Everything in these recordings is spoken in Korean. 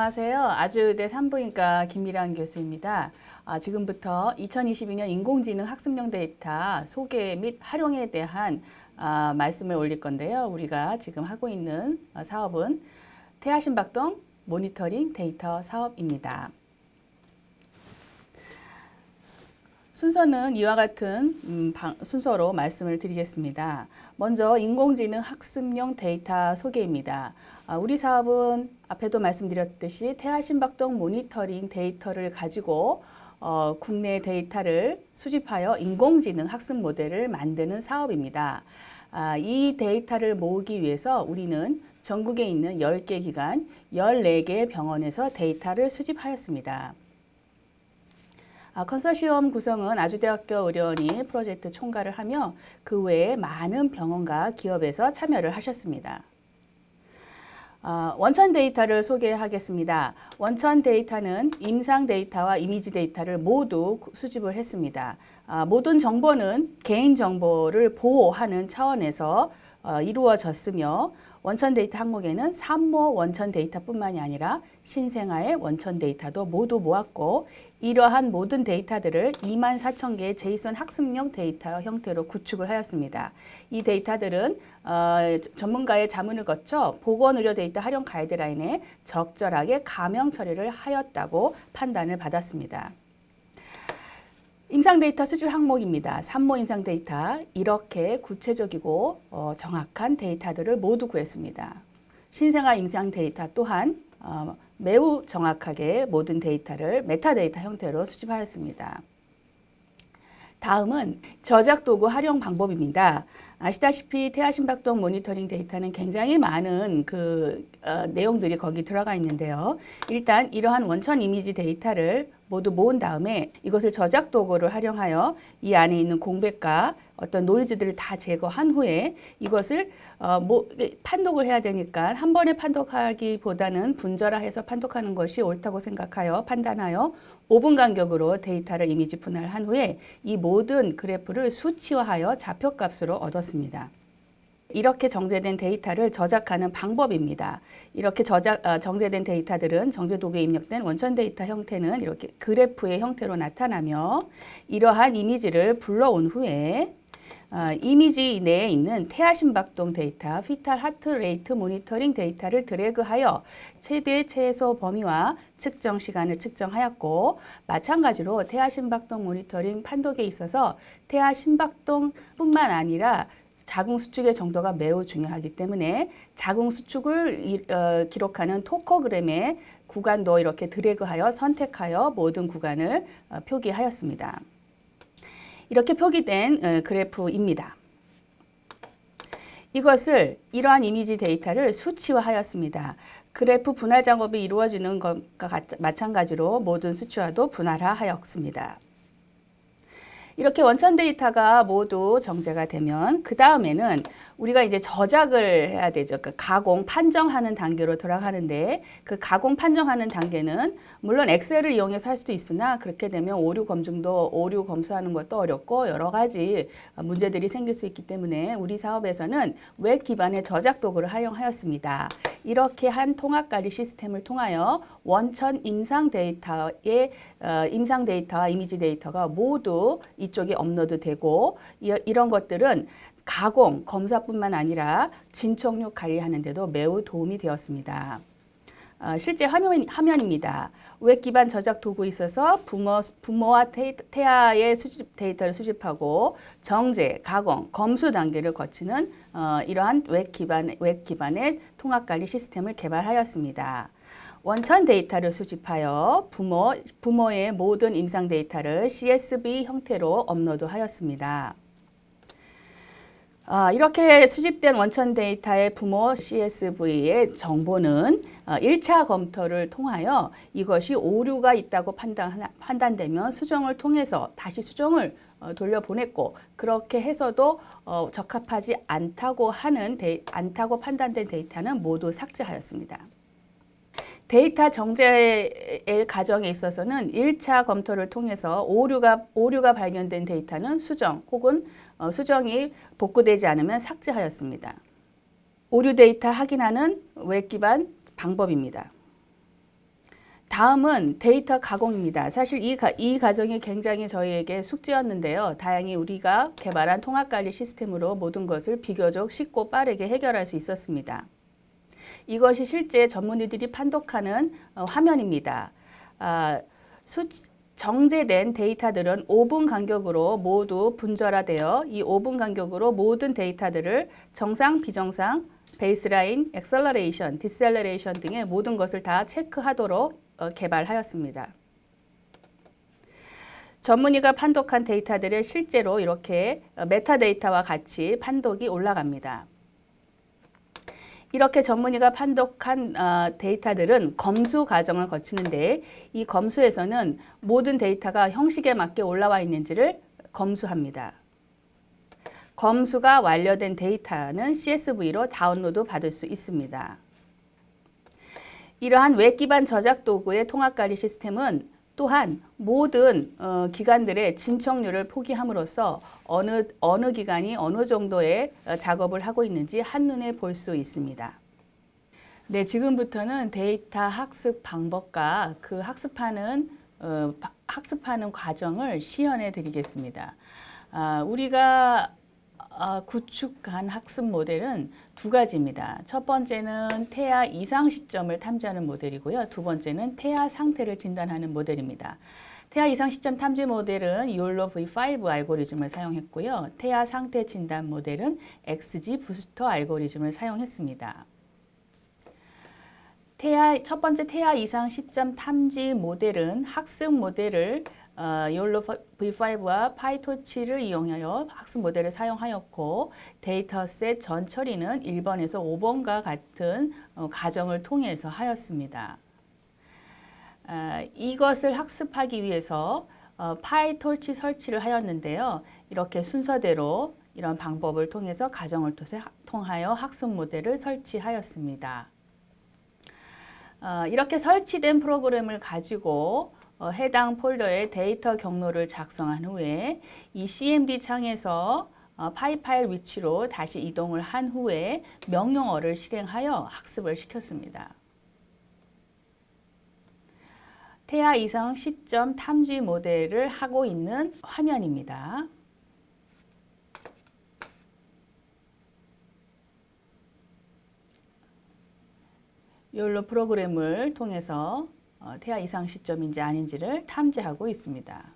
안녕하세요. 아주대 산부인과 김미란 교수입니다. 아, 지금부터 2022년 인공지능 학습용 데이터 소개 및 활용에 대한 아, 말씀을 올릴 건데요. 우리가 지금 하고 있는 어, 사업은 태아심박동 모니터링 데이터 사업입니다. 순서는 이와 같은 음, 방- 순서로 말씀을 드리겠습니다. 먼저 인공지능 학습용 데이터 소개입니다. 아, 우리 사업은 앞에도 말씀드렸듯이 태아심박동 모니터링 데이터를 가지고 어, 국내 데이터를 수집하여 인공지능 학습 모델을 만드는 사업입니다. 아, 이 데이터를 모으기 위해서 우리는 전국에 있는 10개 기관, 14개 병원에서 데이터를 수집하였습니다. 아, 컨소시엄 구성은 아주대학교 의료원이 프로젝트 총괄을 하며 그 외에 많은 병원과 기업에서 참여를 하셨습니다. 아, 원천 데이터를 소개하겠습니다. 원천 데이터는 임상 데이터와 이미지 데이터를 모두 수집을 했습니다. 아, 모든 정보는 개인 정보를 보호하는 차원에서 어, 이루어졌으며 원천 데이터 항목에는 산모 원천 데이터뿐만이 아니라 신생아의 원천 데이터도 모두 모았고 이러한 모든 데이터들을 2만 4천 개의 제이슨 학습용 데이터 형태로 구축을 하였습니다. 이 데이터들은 어, 전문가의 자문을 거쳐 보건의료 데이터 활용 가이드라인에 적절하게 가명 처리를 하였다고 판단을 받았습니다. 임상 데이터 수집 항목입니다. 산모 임상 데이터 이렇게 구체적이고 어, 정확한 데이터들을 모두 구했습니다. 신생아 임상 데이터 또한 어, 매우 정확하게 모든 데이터를 메타데이터 형태로 수집하였습니다. 다음은 저작 도구 활용 방법입니다. 아시다시피 태아심박동 모니터링 데이터는 굉장히 많은 그 어, 내용들이 거기 들어가 있는데요. 일단 이러한 원천 이미지 데이터를 모두 모은 다음에 이것을 저작 도구를 활용하여 이 안에 있는 공백과 어떤 노이즈들을 다 제거한 후에 이것을 어, 뭐, 이게 판독을 해야 되니까 한 번에 판독하기보다는 분절화해서 판독하는 것이 옳다고 생각하여 판단하여 5분 간격으로 데이터를 이미지 분할한 후에 이 모든 그래프를 수치화하여 좌표값으로 얻었습니다. 이렇게 정제된 데이터를 저작하는 방법입니다. 이렇게 저작 어, 정제된 데이터들은 정제 도구에 입력된 원천 데이터 형태는 이렇게 그래프의 형태로 나타나며 이러한 이미지를 불러온 후에 어, 이미지 내에 있는 태아심박동 데이터, 피탈 하트 레이트 모니터링 데이터를 드래그하여 최대 최소 범위와 측정 시간을 측정하였고 마찬가지로 태아심박동 모니터링 판독에 있어서 태아심박동뿐만 아니라 자궁 수축의 정도가 매우 중요하기 때문에 자궁 수축을 이- 어, 기록하는 토커그램의 구간도 이렇게 드래그하여 선택하여 모든 구간을 어, 표기하였습니다. 이렇게 표기된 어, 그래프입니다. 이것을 이러한 이미지 데이터를 수치화하였습니다. 그래프 분할 작업이 이루어지는 것과 같- 마찬가지로 모든 수치화도 분할화하였습니다. 이렇게 원천 데이터가 모두 정제가 되면 그 다음에는 우리가 이제 저작을 해야 되죠. 그 가공, 판정하는 단계로 들어가는데 그 가공, 판정하는 단계는 물론 엑셀을 이용해서 할 수도 있으나 그렇게 되면 오류 검증도 오류 검수하는 것도 어렵고 여러 가지 문제들이 생길 수 있기 때문에 우리 사업에서는 웹 기반의 저작 도구를 활용하였습니다. 이렇게 한 통합 관리 시스템을 통하여 원천 임상 데이터의 어, 임상 데이터와 이미지 데이터가 모두 이 쪽에 업로드 되고 이, 이런 것들은 가공 검사뿐만 아니라 진척률 관리하는 데도 매우 도움이 되었습니다. 어, 실제 화면, 화면 입니다. 웹 기반 저작 도구 있어서 부모, 부모와 테, 태아의 수집 데이터를 수집하고 정제, 가공, 검수 단계를 거치는 어, 이러한 웹 기반 웹 기반의 통합 관리 시스템을 개발하였습니다. 원천 데이터를 수집하여 부모 부모의 모든 임상 데이터를 CSV 형태로 업로드하였습니다. 아, 이렇게 수집된 원천 데이터의 부모 CSV의 정보는 어, 1차 검토를 통하여 이것이 오류가 있다고 판단, 판단되면 수정을 통해서 다시 수정을 어, 돌려보냈고 그렇게 해서도 어, 적합하지 않다고 하는 데이, 않다고 판단된 데이터는 모두 삭제하였습니다. 데이터 정제의 과정에 있어서는 1차 검토를 통해서 오류가, 오류가 발견된 데이터는 수정 혹은 어, 수정이 복구되지 않으면 삭제하였습니다. 오류 데이터 확인하는 웹 기반 방법입니다. 다음은 데이터 가공입니다. 사실 이, 가, 이 과정이 굉장히 저희에게 숙제였는데요. 다행히 우리가 개발한 통합관리 시스템으로 모든 것을 비교적 쉽고 빠르게 해결할 수 있었습니다. 이것이 실제 전문의들이 판독하는 어, 화면입니다. 아, 수, 정제된 데이터들은 5분 간격으로 모두 분절화되어 이 5분 간격으로 모든 데이터들을 정상, 비정상, 베이스라인, 엑셀러레이션, 디셀러레이션 등의 모든 것을 다 체크하도록 어, 개발하였습니다. 전문의가 판독한 데이터들을 실제로 이렇게 어, 메타데이터와 같이 판독이 올라갑니다. 이렇게 전문의가 판독한 어, 데이터들은 검수 과정을 거치는데 이 검수에서는 모든 데이터가 형식에 맞게 올라와 있는지를 검수합니다. 검수가 완료된 데이터는 CSV로 다운로드 받을 수 있습니다. 이러한 웹 기반 저작 도구의 통합 관리 시스템은 또한 모든 어, 기관들의 진척률을 포기함으로써 어느 어느 기관이 어느 정도의 어, 작업을 하고 있는지 한눈에 볼 수 있습니다. 네, 지금부터는 데이터 학습 방법과 그 학습하는 어, 바- 학습하는 과정을 시연해 드리겠습니다. 아, 우리가 아, 구축한 학습 모델은 두 가지입니다. 첫 번째는 태아 이상 시점을 탐지하는 모델이고요. 두 번째는 태아 상태를 진단하는 모델입니다. 태아 이상 시점 탐지 모델은 이올로 V5 알고리즘을 사용했고요. 태아 상태 진단 모델은 XG 부스터 알고리즘을 사용했습니다. 태아 첫 번째 태아 이상 시점 탐지 모델은 학습 모델을 어, 욜로 V5와 파이토치를 이용하여 학습 모델을 사용하였고 데이터셋 전 처리는 1번에서 5번과 같은 어, 과정을 통해서 하였습니다. 아, 이것을 학습하기 위해서 어, 파이토치 설치를 하였는데요. 이렇게 순서대로 이런 방법을 통해서 과정을 통하여 학습 모델을 설치하였습니다. 어, 이렇게 설치된 프로그램을 가지고 어, 해당 폴더에 데이터 경로를 작성한 후에 이 CMD 창에서 어, 파이 파일 위치로 다시 이동을 한 후에 명령어를 실행하여 학습을 시켰습니다. 태아 이상 시점 탐지 모델을 하고 있는 화면입니다. 욜로 프로그램을 통해서 어, 태아 이상 시점인지 아닌지를 탐지하고 있습니다.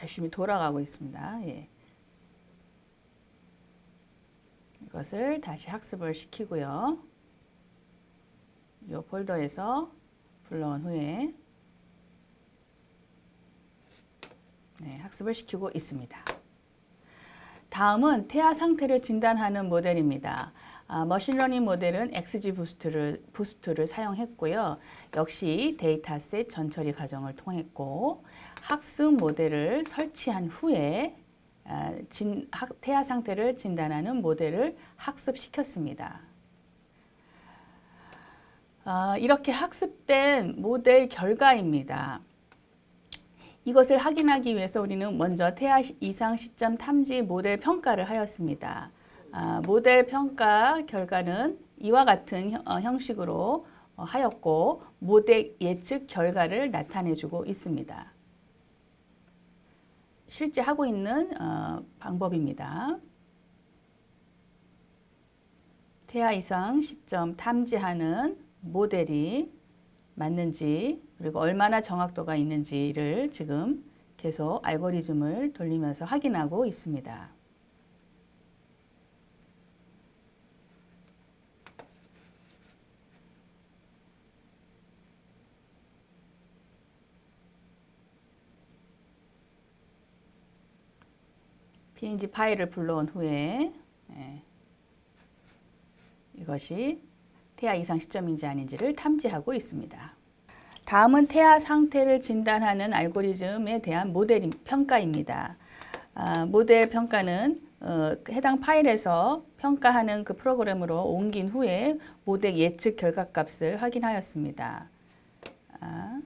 열심히 돌아가고 있습니다. 예. 이것을 다시 학습을 시키고요. 이 폴더에서 불러온 후에 네, 학습을 시키고 있습니다. 다음은 태아 상태를 진단하는 모델입니다. 아, 머신러닝 모델은 XG 부스트를, 부스트를 사용했고요. 역시 데이터셋 전처리 과정을 통했고 학습 모델을 설치한 후에 아, 진, 학, 태아 상태를 진단하는 모델을 학습시켰습니다. 아, 이렇게 학습된 모델 결과입니다. 이것을 확인하기 위해서 우리는 먼저 태아 시- 이상 시점 탐지 모델 평가를 하였습니다. 아, 모델 평가 결과는 이와 같은 형- 어, 형식으로 어, 하였고 모델 예측 결과를 나타내주고 있습니다. 실제 하고 있는 어, 방법입니다. 태아 이상 시점 탐지하는 모델이 맞는지 그리고 얼마나 정확도가 있는지를 지금 계속 알고리즘을 돌리면서 확인하고 있습니다. png 파일을 불러온 후에 예, 이것이 태아 이상 시점인지 아닌지를 탐지하고 있습니다. 다음은 태아 상태를 진단하는 알고리즘에 대한 모델 평가입니다. 아, 모델 평가는 어, 해당 파일에서 평가하는 그 프로그램으로 옮긴 후에 모델 예측 결과값을 확인하였습니다. 아,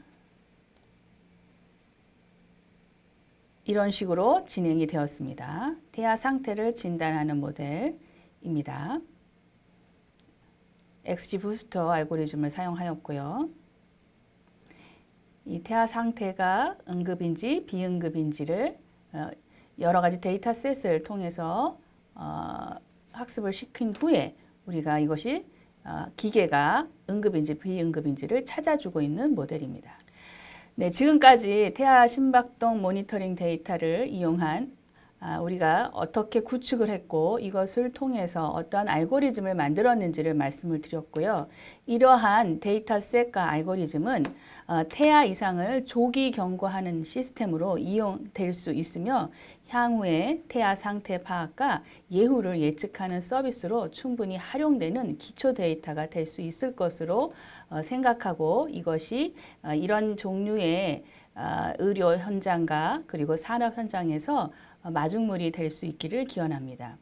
이런 식으로 진행이 되었습니다. 태아 상태를 진단하는 모델입니다. XG 부스터 알고리즘을 사용하였고요. 이 태아 상태가 응급인지 비응급인지를 어, 여러 가지 데이터셋을 통해서 어, 학습을 시킨 후에 우리가 이것이 어, 기계가 응급인지 비응급인지를 찾아주고 있는 모델입니다. 네, 지금까지 태아 심박동 모니터링 데이터를 이용한 아, 우리가 어떻게 구축을 했고 이것을 통해서 어떠한 알고리즘을 만들었는지를 말씀을 드렸고요. 이러한 데이터셋과 알고리즘은 어, 태아 이상을 조기 경고하는 시스템으로 이용될 수 있으며 향후에 태아 상태 파악과 예후를 예측하는 서비스로 충분히 활용되는 기초 데이터가 될 수 있을 것으로 어, 생각하고 이것이 어, 이런 종류의 어, 의료 현장과 그리고 산업 현장에서 어, 마중물이 될 수 있기를 기원합니다.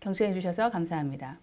경청해 주셔서 감사합니다.